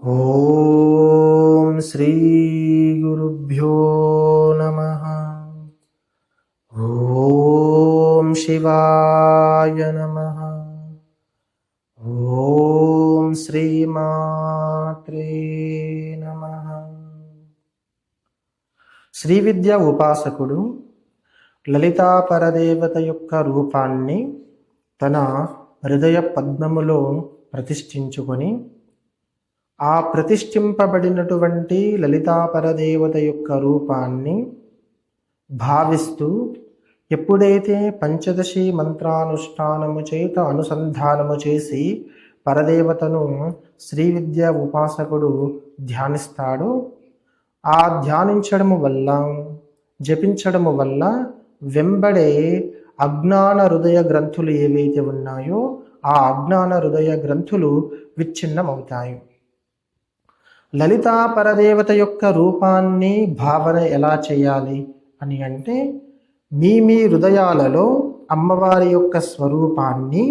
ఓం శ్రీ గురుభ్యో నమ. ఓం శివాయ నమ. ఓం శ్రీమాత్రే నమ. శ్రీ విద్య ఉపాసకుడు లలితా పరదేవత యొక్క రూపాన్ని తన హృదయ పద్మములో ప్రతిష్ఠించుకొని ఆ ప్రతిష్ఠింపబడినటువంటి లలితా పరదేవత యొక్క రూపాన్ని భావిస్తూ ఎప్పుడైతే పంచదశి మంత్రానుష్ఠానము చేత అనుసంధానము చేసి పరదేవతను శ్రీ విద్య ఉపాసకుడు ధ్యానిస్తాడో ఆ ధ్యానించడము వల్ల జపించడము వల్ల వెంబడే అజ్ఞాన హృదయ గ్రంథులు ఏవైతే ఉన్నాయో ఆ అజ్ఞాన హృదయ గ్రంథులు విచ్ఛిన్నమవుతాయి. లలితా పరదేవత యొక్క రూపాన్ని భావన ఎలా చేయాలి అని అంటే మీ మీ హృదయాలలో అమ్మవారి యొక్క స్వరూపాన్ని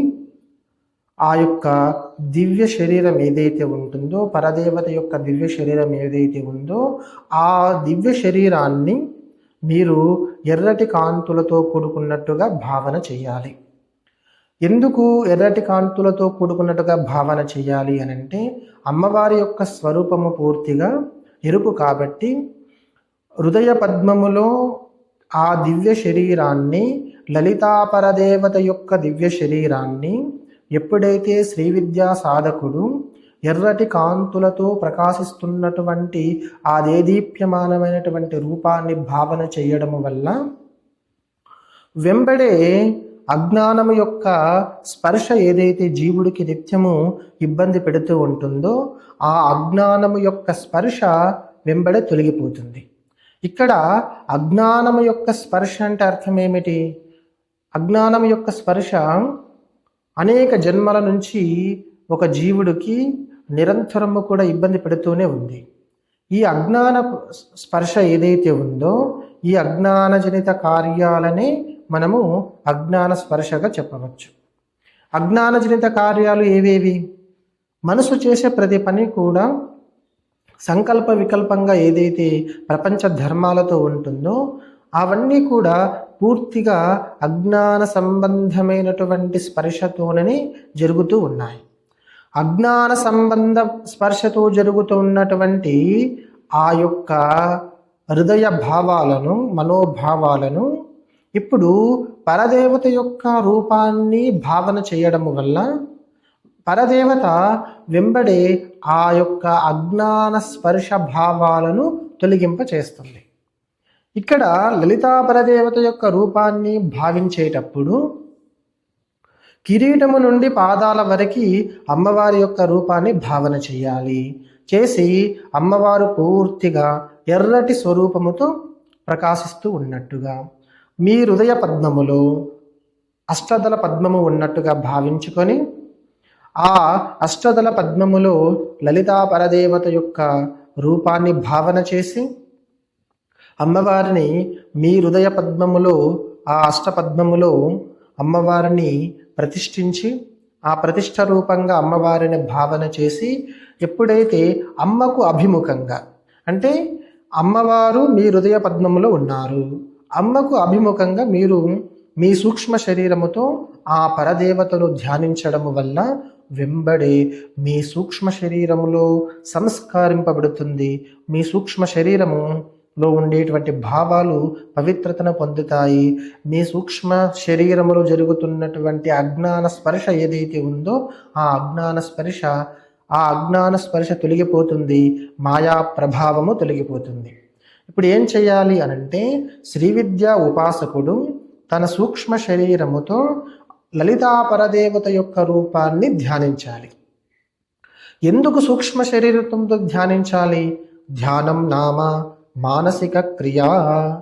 ఆ యొక్క దివ్య శరీరం ఏదైతే ఉంటుందో పరదేవత యొక్క దివ్య శరీరం ఏదైతే ఉందో ఆ దివ్య శరీరాన్ని మీరు ఎర్రటి కాంతులతో కూడుకున్నట్టుగా భావన చేయాలి. ఎందుకు ఎర్రటి కాంతులతో కూడుకున్నట్టుగా భావన చేయాలి అని అంటే అమ్మవారి యొక్క స్వరూపము పూర్తిగా ఎరుపు కాబట్టి హృదయ పద్మములో ఆ దివ్య శరీరాన్ని లలితాపరదేవత యొక్క దివ్య శరీరాన్ని ఎప్పుడైతే శ్రీ విద్యా సాధకుడు ఎర్రటి కాంతులతో ప్రకాశిస్తున్నటువంటి ఆ దేదీప్యమానమైనటువంటి రూపాన్ని భావన చేయడము వల్ల వెంబడే అజ్ఞానము యొక్క స్పర్శ ఏదైతే జీవుడికి నిత్యము ఇబ్బంది పెడుతూ ఉంటుందో ఆ అజ్ఞానము యొక్క స్పర్శ వెంబడే తొలగిపోతుంది. ఇక్కడ అజ్ఞానము యొక్క స్పర్శ అంటే అర్థం ఏమిటి? అజ్ఞానం యొక్క స్పర్శ అనేక జన్మల నుంచి ఒక జీవుడికి నిరంతరము కూడా ఇబ్బంది పెడుతూనే ఉంది. ఈ అజ్ఞాన స్పర్శ ఏదైతే ఉందో ఈ అజ్ఞానజనిత కార్యాలనే మనము అజ్ఞాన స్పర్శగా చెప్పవచ్చు. అజ్ఞానజనిత కార్యాలు ఏవేవి? మనసు చేసే ప్రతి పని కూడా సంకల్ప వికల్పంగా ఏదైతే ప్రపంచ ధర్మాలతో ఉంటుందో అవన్నీ కూడా పూర్తిగా అజ్ఞాన సంబంధమైనటువంటి స్పర్శతోనని జరుగుతూ ఉన్నాయి. అజ్ఞాన సంబంధ స్పర్శతో జరుగుతున్నటువంటి ఆ యొక్క హృదయ భావాలను మనోభావాలను ఇప్పుడు పరదేవత యొక్క రూపాన్ని భావన చేయడం వల్ల పరదేవత వెంబడే ఆ యొక్క అజ్ఞాన స్పర్శ భావాలను తొలగింప చేస్తుంది. ఇక్కడ లలితా పరదేవత యొక్క రూపాన్ని భావించేటప్పుడు కిరీటము నుండి పాదాల వరకు అమ్మవారి యొక్క రూపాన్ని భావన చేయాలి. చేసి అమ్మవారు పూర్తిగా ఎర్రటి స్వరూపముతో ప్రకాశిస్తూ ఉన్నట్టుగా మీ హృదయ పద్మములో అష్టదల పద్మము ఉన్నట్టుగా భావించుకొని ఆ అష్టదల పద్మములో లలితా పరదేవత యొక్క రూపాన్ని భావన చేసి అమ్మవారిని మీ హృదయ పద్మములో ఆ అష్టపద్మములో అమ్మవారిని ప్రతిష్ఠించి ఆ ప్రతిష్ట రూపంగా అమ్మవారిని భావన చేసి ఎప్పుడైతే అమ్మకు అభిముఖంగా అంటే అమ్మవారు మీ హృదయ పద్మములో ఉన్నారు. అమ్మకు అభిముఖంగా మీరు మీ సూక్ష్మ శరీరముతో ఆ పరదేవతను ధ్యానించడము వల్ల వెంబడే మీ సూక్ష్మ శరీరములో సంస్కరింపబడుతుంది. మీ సూక్ష్మ శరీరము లో ఉండేటువంటి భావాలు పవిత్రతను పొందుతాయి. మీ సూక్ష్మ శరీరములో జరుగుతున్నటువంటి అజ్ఞాన స్పర్శ ఏదైతే ఉందో ఆ అజ్ఞాన స్పర్శ ఆ అజ్ఞాన స్పర్శ తొలగిపోతుంది. మాయా ప్రభావము తొలగిపోతుంది. ఇప్పుడు ఏం చేయాలి అనంటే శ్రీ విద్య ఉపాసకుడు తన సూక్ష్మ శరీరముతో లలితా పరదేవత యొక్క రూపాన్ని ధ్యానించాలి. ఎందుకు సూక్ష్మ శరీరంతో ధ్యానించాలి? ధ్యానం నామ మానసిక క్రియ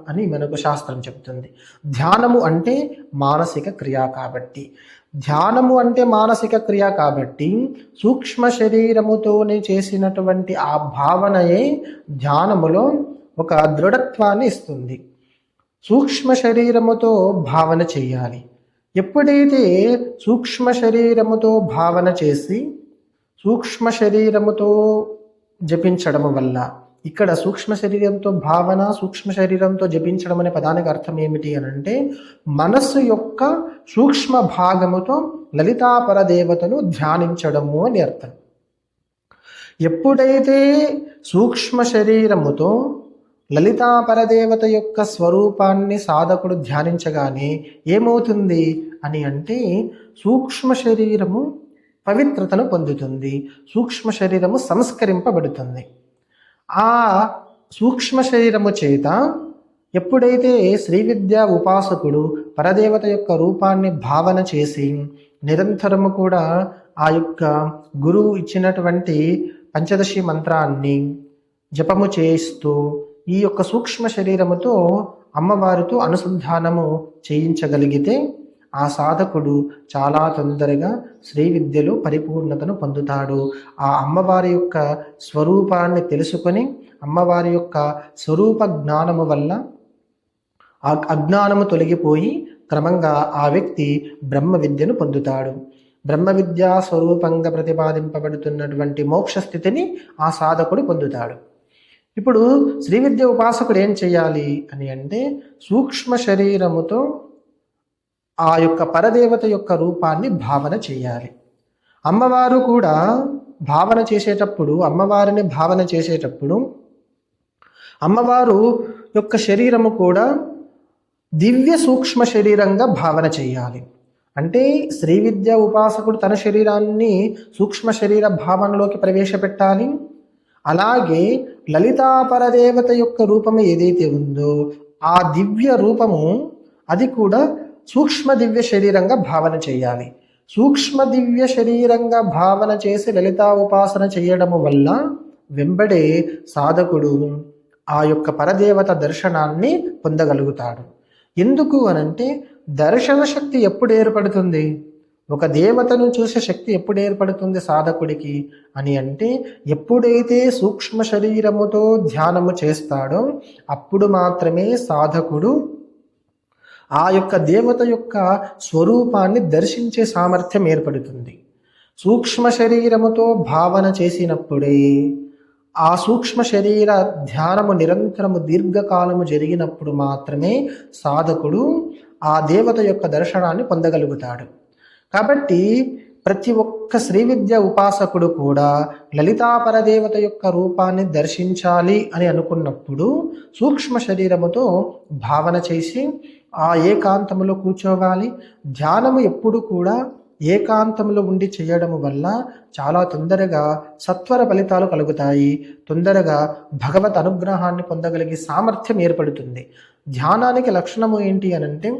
అని మనకు శాస్త్రం చెప్తుంది. ధ్యానము అంటే మానసిక క్రియ కాబట్టి. ధ్యానము అంటే మానసిక క్రియ కాబట్టి సూక్ష్మ శరీరముతోనే చేసినటువంటి ఆ భావనయే ధ్యానములో ఒక దృఢత్వాన్ని ఇస్తుంది. సూక్ష్మ శరీరముతో భావన చేయాలి. ఎప్పుడైతే సూక్ష్మ శరీరముతో భావన చేసి సూక్ష్మ శరీరముతో జపించడము వల్ల ఇక్కడ సూక్ష్మ శరీరంతో భావన సూక్ష్మ శరీరంతో జపించడం అనే పదానికి అర్థం ఏమిటి అని అంటే మనస్సు యొక్క సూక్ష్మ భాగముతో లలితాపర దేవతను ధ్యానించడము అని అర్థం. ఎప్పుడైతే సూక్ష్మ శరీరముతో లలితా పరదేవత యొక్క స్వరూపాన్ని సాధకుడు ధ్యానించగానే ఏమవుతుంది అని అంటే సూక్ష్మ శరీరము పవిత్రతను పొందుతుంది సూక్ష్మ శరీరము సంస్కరింపబడుతుంది. ఆ సూక్ష్మ శరీరము చేత ఎప్పుడైతే శ్రీ విద్యా ఉపాసకుడు పరదేవత యొక్క రూపాన్ని భావన చేసి నిరంతరము కూడా ఆ యొక్క గురువు ఇచ్చినటువంటి పంచదశి మంత్రాన్ని జపము చేయిస్తూ ఈ యొక్క సూక్ష్మ శరీరముతో అమ్మవారితో అనుసంధానము చేయించగలిగితే ఆ సాధకుడు చాలా తొందరగా శ్రీ విద్యలో పరిపూర్ణతను పొందుతాడు. ఆ అమ్మవారి యొక్క స్వరూపాన్ని తెలుసుకొని అమ్మవారి యొక్క స్వరూప జ్ఞానము వల్ల ఆ అజ్ఞానము తొలగిపోయి క్రమంగా ఆ వ్యక్తి బ్రహ్మ విద్యను పొందుతాడు. బ్రహ్మ విద్యా స్వరూపంగా ప్రతిపాదింపబడుతున్నటువంటి మోక్ష స్థితిని ఆ సాధకుడు పొందుతాడు. ఇప్పుడు శ్రీ విద్య ఉపాసకుడు ఏం చేయాలి అని అంటే సూక్ష్మ శరీరముతో ఆ యొక్క పరదేవత యొక్క రూపాన్ని భావన చేయాలి అమ్మవారు కూడా భావన చేసేటప్పుడు అమ్మవారిని భావన చేసేటప్పుడు అమ్మవారు యొక్క శరీరము కూడా దివ్య సూక్ష్మ శరీరంగా భావన చేయాలి అంటే శ్రీ విద్య ఉపాసకుడు తన శరీరాన్ని సూక్ష్మ శరీర భావనలోకి ప్రవేశపెట్టాలి. అలాగే లలితాపరదేవత యొక్క రూపము ఏదైతే ఉందో ఆ దివ్య రూపము అది కూడా సూక్ష్మ దివ్య శరీరంగా భావన చేయాలి. సూక్ష్మ దివ్య శరీరంగా భావన చేసి లలితా ఉపాసన చేయడము వల్ల వెంబడే సాధకుడు ఆ యొక్క పరదేవత దర్శనాన్ని పొందగలుగుతాడు. ఎందుకు అనంటే దర్శన శక్తి ఎప్పుడు ఏర్పడుతుంది? ఒక దేవతను చూసే శక్తి ఎప్పుడు ఏర్పడుతుంది సాధకుడికి అని అంటే ఎప్పుడైతే సూక్ష్మ శరీరముతో ధ్యానము చేస్తాడో అప్పుడు మాత్రమే సాధకుడు ఆ యొక్క దేవత యొక్క స్వరూపాన్ని దర్శించే సామర్థ్యం ఏర్పడుతుంది. సూక్ష్మ శరీరముతో భావన చేసినప్పుడే ఆ సూక్ష్మ శరీర ధ్యానము నిరంతరము దీర్ఘకాలము జరిగినప్పుడు మాత్రమే సాధకుడు ఆ దేవత యొక్క దర్శనాన్ని పొందగలుగుతాడు. కాబట్టి ప్రతి ఒక్క శ్రీ విద్య ఉపాసకుడు కూడా లలితాపరదేవత యొక్క రూపాన్ని దర్శించాలి అని అనుకున్నప్పుడు సూక్ష్మ శరీరముతో భావన చేసి ఆ ఏకాంతములో కూర్చోవాలి. ధ్యానము ఎప్పుడు కూడా ఏకాంతంలో ఉండి చేయడము వల్ల చాలా తొందరగా సత్వర ఫలితాలు కలుగుతాయి. తొందరగా భగవత్ అనుగ్రహాన్ని పొందగలిగే సామర్థ్యం ఏర్పడుతుంది. ధ్యానానికి లక్షణము ఏంటి అనంటే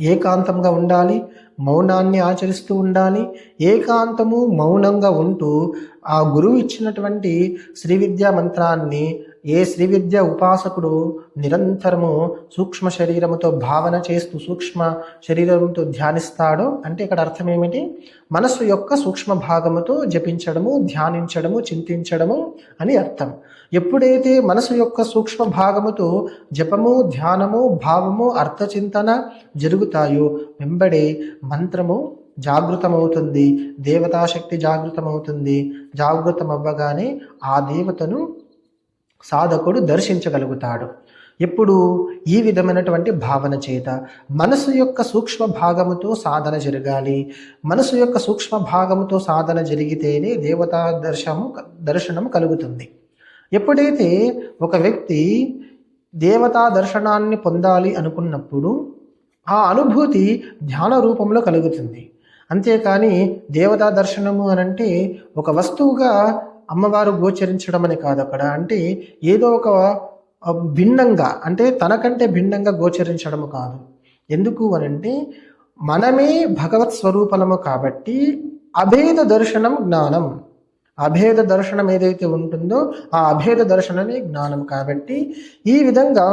ఏకాంతంగా ఉండాలి మౌనాన్ని ఆచరిస్తూ ఉండాలి. ఏకాంతము మౌనంగా ఉంటూ ఆ గురువు ఇచ్చినటువంటి శ్రీ విద్యా మంత్రాన్ని ఏ శ్రీ విద్య ఉపాసకుడు నిరంతరము సూక్ష్మ శరీరముతో భావన చేస్తూ సూక్ష్మ శరీరంతో ధ్యానిస్తాడో? అంటే ఇక్కడ అర్థం ఏమిటి? మనస్సు యొక్క సూక్ష్మ భాగముతో జపించడము ధ్యానించడము చింతించడము అని అర్థం. ఎప్పుడైతే మనసు యొక్క సూక్ష్మ భాగముతో జపము ధ్యానము భావము అర్థచింతన జరుగుతాయో వెంబడే మంత్రము జాగృతమవుతుంది దేవతాశక్తి జాగృతమవుతుంది. జాగృతమవ్వగానే ఆ దేవతను సాధకుడు దర్శించగలుగుతాడు. ఎప్పుడు? ఈ విధమైనటువంటి భావన చేత. మనసు యొక్క సూక్ష్మ భాగముతో సాధన జరగాలి. మనసు యొక్క సూక్ష్మ భాగముతో సాధన జరిగితేనే దేవతా దర్శము దర్శనం కలుగుతుంది. ఎప్పుడైతే ఒక వ్యక్తి దేవతా దర్శనాన్ని పొందాలి అనుకున్నప్పుడు ఆ అనుభూతి ధ్యాన రూపంలో కలుగుతుంది. అంతేకాని దేవతా దర్శనము అనంటే ఒక వస్తువుగా అమ్మవారు గోచరించడం అని కాదు అక్కడ. అంటే ఏదో ఒక భిన్నంగా అంటే తనకంటే భిన్నంగా గోచరించడము కాదు. ఎందుకు అనంటే మనమే భగవత్ స్వరూపలము కాబట్టి అభేద దర్శనం జ్ఞానం. అభేద దర్శనం ఏదైతే ఉంటుందో ఆ అభేద దర్శనమే జ్ఞానం కాబట్టి ఈ విధంగా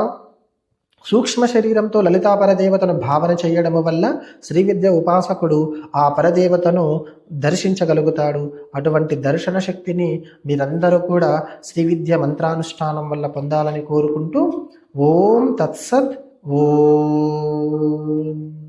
సూక్ష్మ శరీరంతో లలితా పరదేవతను భావన చేయడము వల్ల శ్రీ విద్య ఉపాసకుడు ఆ పరదేవతను దర్శించగలుగుతాడు. అటువంటి దర్శన శక్తిని మీరందరూ కూడా శ్రీ విద్య మంత్రానుష్ఠానం వల్ల పొందాలని కోరుకుంటూ ఓం తత్సత్ ఓం.